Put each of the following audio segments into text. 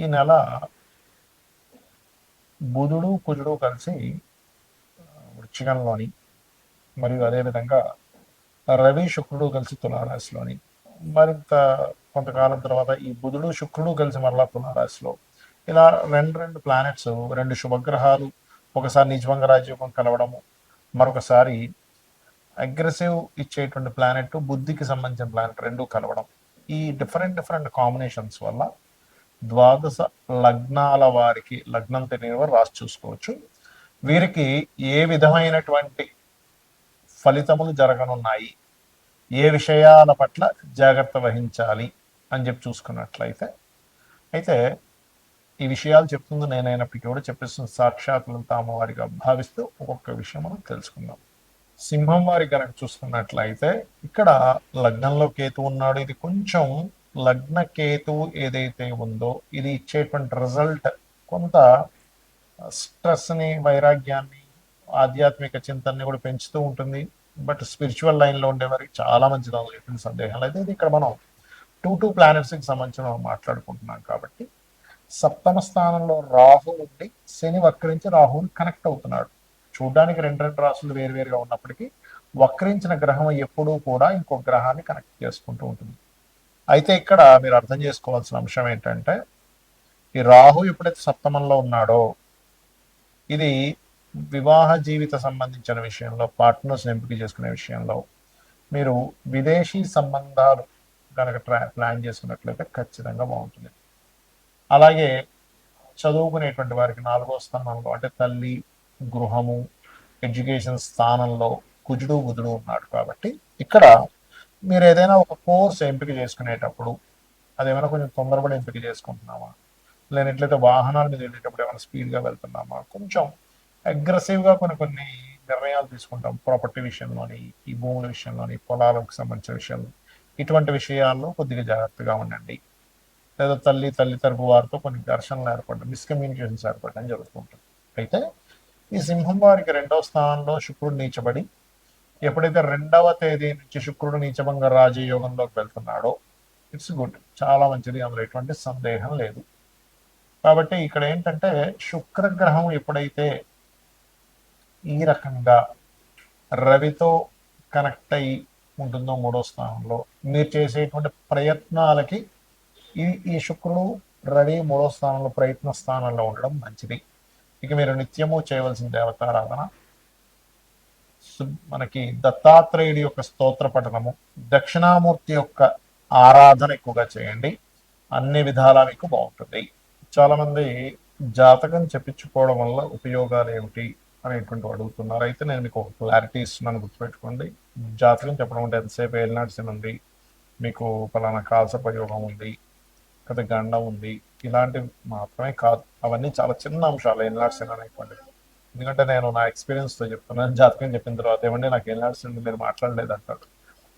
ఈ నెల బుధుడు కుజుడు కలిసి ఆ, మరియు అదేవిధంగా రవి శుక్రుడు కలిసి తులారాశిలోని మరింత కొంతకాలం తర్వాత ఈ బుధుడు శుక్రుడు కలిసి మరలా తులారాశిలో ఇలా రెండు రెండు ప్లానెట్స్ రెండు శుభగ్రహాలు ఒకసారి నిజభంగ రాజ్యోగం కలవడము మరొకసారి అగ్రెసివ్ ఇచ్చేటువంటి ప్లానెట్ బుద్ధికి సంబంధించిన ప్లానెట్ రెండు కలవడం. ఈ డిఫరెంట్ డిఫరెంట్ కాంబినేషన్స్ వల్ల ద్వాదశ లగ్నాల వారికి లగ్నం తెలియని వారు రాసి చూసుకోవచ్చు. వీరికి ఏ విధమైనటువంటి ఫలితములు జరగనున్నాయి? ఏ విషయాల పట్ల జాగ్రత్త వహించాలి? అని చెప్పి చూసుకున్నట్లయితే అయితే ఈ విషయాలు చెప్తుంది నేనైనప్పటికీ కూడా చెప్పేస్తున్న సాక్షాత్తులు తామవారిగా భావిస్తూ ఒక్కొక్క విషయం మనం తెలుసుకుందాం. సింహం వారి కనుక చూసుకున్నట్లయితే ఇక్కడ లగ్నంలో కేతు ఉన్నాడు. ఇది కొంచెం లగ్న కేతు ఏదైతే ఉందో ఇది ఇచ్చేటువంటి రిజల్ట్ కొంత స్ట్రెస్ని వైరాగ్యాన్ని ఆధ్యాత్మిక చింతనని కూడా పెంచుతూ ఉంటుంది. బట్ స్పిరిచువల్ లైన్లో ఉండేవారికి చాలా మంచిది అందులో ఎటువంటి సందేహం లేదు ఇది ఇక్కడ మనం టూ టూ ప్లానెట్స్కి సంబంధించిన మాట్లాడుకుంటున్నాం కాబట్టి సప్తమ స్థానంలో రాహు ఉండి శని వక్రించి రాహుని కనెక్ట్ అవుతున్నాడు. చూడడానికి రెండు రెండు రాసులు వేరువేరుగా ఉన్నప్పటికీ వక్రించిన గ్రహం ఎప్పుడూ కూడా ఇంకో గ్రహాన్ని కనెక్ట్ చేసుకుంటూ ఉంటుంది. అయితే ఇక్కడ మీరు అర్థం చేసుకోవాల్సిన అంశం ఏంటంటే ఈ రాహు ఎప్పుడైతే సప్తమంలో ఉన్నాడో ఇది వివాహ జీవిత సంబంధించిన విషయంలో పార్ట్నర్స్ ఎంపిక చేసుకునే విషయంలో మీరు విదేశీ సంబంధాలు కనుక ట్రా ప్లాన్ చేసుకున్నట్లయితే ఖచ్చితంగా బాగుంటుంది. అలాగే చదువుకునేటువంటి వారికి నాలుగో స్థానంలో అంటే తల్లి గృహము ఎడ్యుకేషన్ స్థానంలో కుజుడు బుధుడు ఉన్నాడు కాబట్టి ఇక్కడ మీరు ఏదైనా ఒక కోర్స్ ఎంపిక చేసుకునేటప్పుడు అదేమైనా కొంచెం తొందరపడి ఎంపిక చేసుకుంటున్నామా? లేనట్లయితే వాహనాల మీద వెళ్ళేటప్పుడు ఏమైనా స్పీడ్గా వెళ్తున్నామా? కొంచెం అగ్రెసివ్గా కొన్ని కొన్ని నిర్ణయాలు తీసుకుంటాం. ప్రాపర్టీ విషయంలోని ఈ భూముల విషయంలోని పొలాలకు సంబంధించిన విషయాలు. ఇటువంటి విషయాల్లో కొద్దిగా జాగ్రత్తగా ఉండండి. లేదా తల్లి తల్లి తరపు వారితో కొన్ని ఘర్షణలు ఏర్పడడం మిస్కమ్యూనికేషన్స్ ఏర్పడడం జరుగుతుంటుంది అయితే ఈ సింహం వారికి రెండవ స్థానంలో శుక్రుడు నీచబడి ఎప్పుడైతే రెండవ తేదీ నుంచి శుక్రుడు నీచభంగ రాజయోగంలోకి వెళ్తున్నాడో ఇట్స్ గుడ్ చాలా మంచిది. అందులో ఎటువంటి సందేహం లేదు. కాబట్టి ఇక్కడ ఏంటంటే శుక్రగ్రహం ఎప్పుడైతే ఈ రకంగా రవితో కనెక్ట్ అయి ఉంటుందో మూడో స్థానంలో మీరు చేసేటువంటి ప్రయత్నాలకి ఈ ఈ శుక్రుడు రవి మూడో స్థానంలో ప్రయత్న స్థానంలో ఉండడం మంచిది. ఇక మీరు నిత్యము చేయవలసిన దేవతారాధన మనకి దత్తాత్రేయుడి యొక్క స్తోత్ర పఠనము దక్షిణామూర్తి యొక్క ఆరాధన ఎక్కువగా చేయండి. అన్ని విధాలా మీకు బాగుంటుంది. చాలా మంది జాతకం చెప్పించుకోవడం వల్ల ఉపయోగాలు ఏమిటి అనేటువంటి అడుగుతున్నారు. అయితే నేను మీకు ఒక క్లారిటీ ఇస్తున్నాను గుర్తుపెట్టుకోండి. జాతకం చెప్పడం అంటే ఎంతసేపు ఏలినాడ్సిన ఉంది మీకు పలానా కాల్సపయోగం ఉంది కదా గండం ఉంది ఇలాంటివి మాత్రమే కాదు. అవన్నీ చాలా చిన్న అంశాలు ఏలినాడ్సిన అనేటువంటివి. ఎందుకంటే నేను నా ఎక్స్పీరియన్స్తో చెప్తున్నాను జాతకం చెప్పిన తర్వాత ఏమంటే నాకు ఏలినాడ్సిన మీరు మాట్లాడలేదు అంటాడు.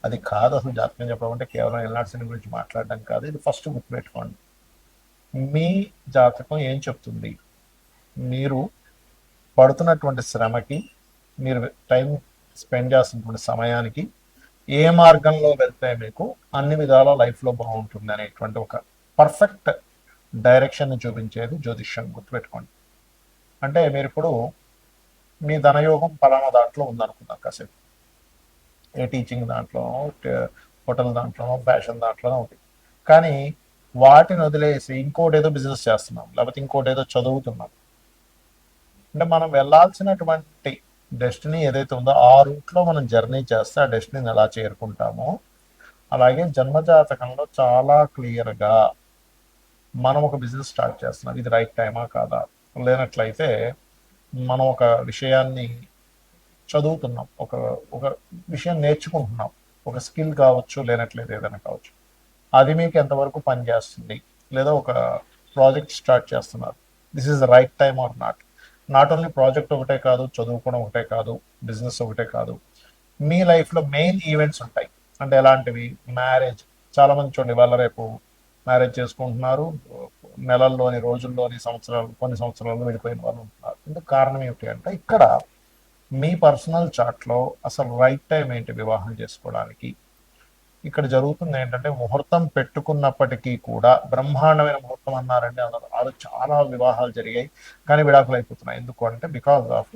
అది కాదు అసలు జాతకం చెప్పడం అంటే కేవలం ఏలినాడ్సిన గురించి మాట్లాడడం కాదు ఇది ఫస్ట్ గుర్తుపెట్టుకోండి మీ జాతకం ఏం చెప్తుంది? మీరు పడుతున్నటువంటి శ్రమకి మీరు టైం స్పెండ్ చేస్తున్నటువంటి సమయానికి ఏ మార్గంలో వెళ్తే మీకు అన్ని విధాల లైఫ్లో బాగుంటుంది అనేటువంటి ఒక పర్ఫెక్ట్ డైరెక్షన్ని చూపించేది జ్యోతిష్యం గుర్తుపెట్టుకోండి. అంటే మీరు ఇప్పుడు మీ ధనయోగం పలానా దాంట్లో ఉందనుకుందాం కాసేపు. ఏ టీచింగ్ దాంట్లో హోటల్ దాంట్లో ఫ్యాషన్ దాంట్లోనో ఉంది. కానీ వాటిని వదిలేసి ఇంకోటి ఏదో బిజినెస్ చేస్తున్నాం లేకపోతే ఇంకోటి ఏదో చదువుతున్నాం. అంటే మనం వెళ్ళాల్సినటువంటి డెస్టినీ ఏదైతే ఉందో ఆ రూట్లో మనం జర్నీ చేస్తే ఆ డెస్టినీని ఎలా చేరుకుంటామో అలాగే జన్మజాతకంలో చాలా క్లియర్గా మనం ఒక బిజినెస్ స్టార్ట్ చేస్తున్నాం. ఇది రైట్ టైమా కాదా? లేనట్లయితే మనం ఒక విషయాన్ని చదువుతున్నాం ఒక ఒక విషయం నేర్చుకుంటున్నాం ఒక స్కిల్ కావచ్చు లేనట్లేదు ఏదైనా కావచ్చు. అది మీకు ఎంతవరకు పనిచేస్తుంది? లేదా ఒక ప్రాజెక్ట్ స్టార్ట్ చేస్తున్నారు. This is right time or not. Not only project ఒకటే కాదు చదువుకోవడం ఒకటే కాదు బిజినెస్ ఒకటే కాదు. మీ లైఫ్లో మెయిన్ ఈవెంట్స్ ఉంటాయి. అంటే ఎలాంటివి? మ్యారేజ్. చాలా మంది చూడండి వాళ్ళ రేపు మ్యారేజ్ చేసుకుంటున్నారు. నెలల్లోని రోజుల్లోని సంవత్సరాలు కొన్ని సంవత్సరాలు వెళ్ళిపోయిన వాళ్ళు ఇందుకు కారణం ఏమిటి అంటే ఇక్కడ మీ పర్సనల్ చార్ట్లో అసలు రైట్ టైం ఏంటి వివాహం చేసుకోవడానికి? ఇక్కడ జరుగుతుంది ఏంటంటే ముహూర్తం పెట్టుకున్నప్పటికీ కూడా బ్రహ్మాండమైన ముహూర్తం అన్నారండి. అన్నారు అది చాలా వివాహాలు జరిగాయి. కానీ విడాకులు అయిపోతున్నాయి. ఎందుకు అంటే బికాస్ ఆఫ్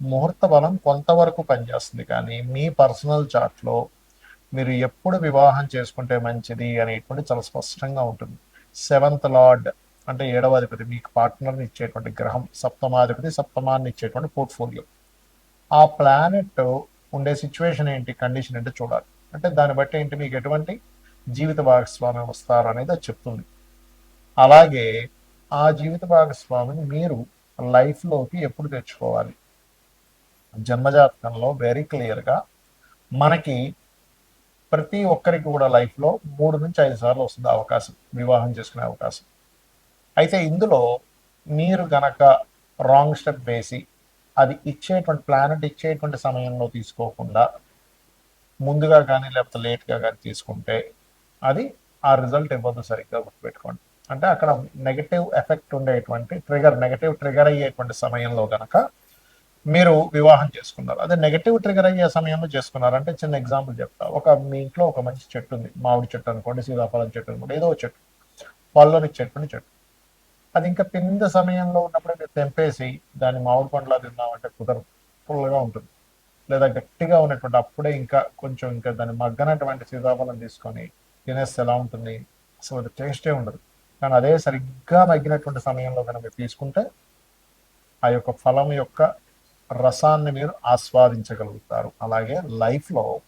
ముహూర్త బలం కొంతవరకు పనిచేస్తుంది. కానీ మీ పర్సనల్ చార్ట్లో మీరు ఎప్పుడు వివాహం చేసుకుంటే మంచిది అనేటువంటి చాలా స్పష్టంగా ఉంటుంది. సెవెంత్ లార్డ్ అంటే ఏడవాధిపతి మీకు పార్ట్నర్ని ఇచ్చేటువంటి గ్రహం సప్తమాధిపతి సప్తమాన్ని ఇచ్చేటువంటి పోర్ట్ఫోలియో ఆ ప్లానెట్ ఉండే సిచ్యువేషన్ ఏంటి కండిషన్ ఏంటి చూడాలి. అంటే దాన్ని బట్టి ఏంటి మీకు ఎటువంటి జీవిత భాగస్వామి వస్తారు అనేది అది చెప్తుంది. అలాగే ఆ జీవిత భాగస్వామిని మీరు లైఫ్లోకి ఎప్పుడు తెచ్చుకోవాలి? జన్మజాతకంలో వెరీ క్లియర్గా మనకి ప్రతి ఒక్కరికి కూడా లైఫ్లో మూడు నుంచి ఐదు సార్లు వస్తుంది అవకాశం వివాహం చేసుకునే అవకాశం. అయితే ఇందులో మీరు గనక రాంగ్ స్టెప్ వేసి అది ఇచ్చేటువంటి ప్లానెట్ ఇచ్చేటువంటి సమయంలో తీసుకోకుండా ముందుగా కానీ లేకపోతే లేట్గా కానీ తీసుకుంటే అది ఆ రిజల్ట్ ఇవ్వదు సరిగ్గా గుర్తుపెట్టుకోండి. అంటే అక్కడ నెగటివ్ ఎఫెక్ట్ ఉండేటువంటి ట్రిగర్ నెగటివ్ ట్రిగర్ అయ్యేటువంటి సమయంలో కనుక మీరు వివాహం చేసుకున్నారు. అదే నెగటివ్ ట్రిగర్ అయ్యే సమయంలో చేసుకున్నారు. అంటే చిన్న ఎగ్జాంపుల్ చెప్తా. ఒక మీ ఇంట్లో ఒక మంచి చెట్టు ఉంది. మామిడి చెట్టు అనుకోండి సీతాఫలం చెట్టు అనుకోండి ఏదో చెట్టు. పళ్ళని చెట్టుని చెట్టు. అది ఇంకా పింద సమయంలో ఉన్నప్పుడు మీరు తెంపేసి దాన్ని మామిడి పండులా తిన్నామంటే కుదరదు. ఫుల్గా ఉంటుంది. లేదా గట్టిగా ఉన్నటువంటి అప్పుడే ఇంకా కొంచెం ఇంకా దాన్ని మగ్గనటువంటి సీతాఫలం తీసుకొని తినేస్తే ఎలా ఉంటుంది? అసలు అది టేస్టే ఉండదు. కానీ అదే సరిగ్గా మగ్గినటువంటి సమయంలో కనుక తీసుకుంటే ఆ యొక్క ఫలం యొక్క రసాన్ని మీరు ఆస్వాదించగలుగుతారు. అలాగే లైఫ్లో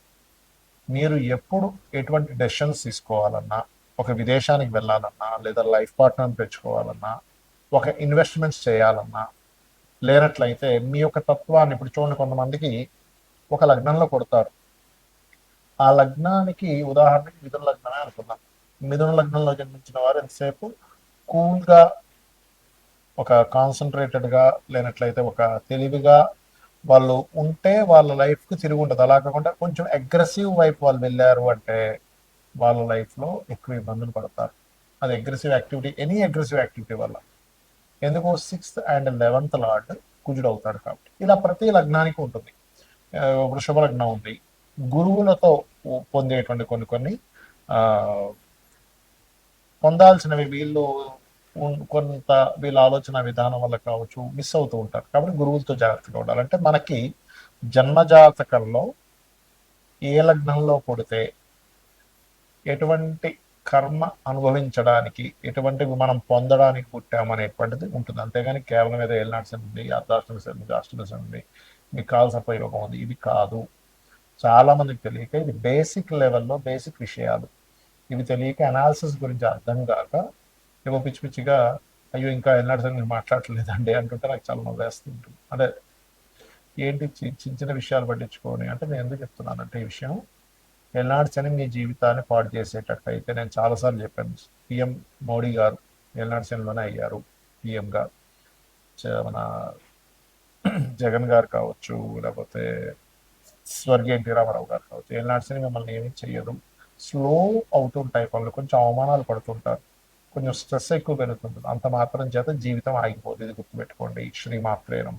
మీరు ఎప్పుడు ఎటువంటి డెసిషన్స్ తీసుకోవాలన్నా ఒక విదేశానికి వెళ్ళాలన్నా లేదా లైఫ్ పార్ట్నర్ని పెంచుకోవాలన్నా ఒక ఇన్వెస్ట్మెంట్స్ చేయాలన్నా లేనట్లయితే మీ యొక్క తత్వాన్ని ఇప్పుడు చూడండి కొంతమందికి ఒక లగ్నంలో కొడతారు. ఆ లగ్నానికి ఉదాహరణకి మిథున లగ్నమే అనుకుందాం. మిథున లగ్నంలో జన్మించిన వారు ఎంతసేపు? కూల్గా ఒక కాన్సన్ట్రేటెడ్గా లేనట్లయితే ఒక తెలివిగా వాళ్ళు ఉంటే వాళ్ళ లైఫ్కి తిరిగి ఉండదు అలా కాకుండా కొంచెం అగ్రెసివ్ వైపు వాళ్ళు వెళ్ళారు అంటే వాళ్ళ లైఫ్లో ఎక్కువ ఇబ్బందులు పడతారు. అది aggressive activity any aggressive activity వల్ల. ఎందుకు సిక్స్త్ అండ్ లెవెన్త్ లార్డ్ కుజుడు అవుతాడు కాబట్టి. ఇలా ప్రతి లగ్నానికి ఉంటుంది. వృషభ లగ్నం ఉంది. గురువులతో పొందేటువంటి కొన్ని కొన్ని పొందాల్సినవి వీళ్ళు కొంత వీళ్ళ ఆలోచన విధానం వల్ల కావచ్చు మిస్ అవుతూ ఉంటారు. కాబట్టి గురువులతో జాగ్రత్తగా ఉండాలి. అంటే మనకి జన్మజాతకంలో ఏ లగ్నంలో కొడితే ఎటువంటి కర్మ అనుభవించడానికి ఎటువంటివి మనం పొందడానికి పుట్టామనేటువంటిది ఉంటుంది. అంతేగాని కేవలం ఏదో ఏళ్ళనాటి ఉంది అర్ధాష్టమి ఉంది అష్టమి ఉంది మీకు కావాల్సిన ప్రయోగం ఉంది. ఇది కాదు. చాలా మందికి తెలియక ఇది బేసిక్ లెవెల్లో బేసిక్ విషయాలు. ఇవి తెలియక అనాలిసిస్ గురించి అర్థం కాక ఏవో పిచ్చి పిచ్చిగా అయ్యో ఇంకా ఎన్నడసరి నేను మాట్లాడలేదండి అంటుంటే నాకు చాలా నవ్వేస్తుంటుంది అదే ఏంటి చిన్న చిన్న విషయాలు పట్టించుకొని అంటే నేను ఎందుకు చెప్తున్నానంటే ఈ విషయం ఎల్నాడ్సని మీ జీవితాన్ని పాడు చేసేటట్టయితే నేను చాలాసార్లు చెప్పాను. పిఎం మోడీ గారు ఎల్నాడ్సన్లోనే అయ్యారు. పిఎంగా మన జగన్ గారు కావచ్చు లేకపోతే స్వర్గీయ ఎన్టీ రామారావు గారు కావచ్చు ఏనాడ్సని మిమ్మల్ని ఏమీ చేయదు స్లో అవుతుంటాయి పనులు కొంచెం అవమానాలు పడుతుంటారు. కొంచెం స్ట్రెస్ ఎక్కువ పెరుగుతుంటుంది. అంత మాత్రం చేత జీవితం ఆగిపోతుంది ఇది గుర్తుపెట్టుకోండి. శ్రీమాత్రేనం.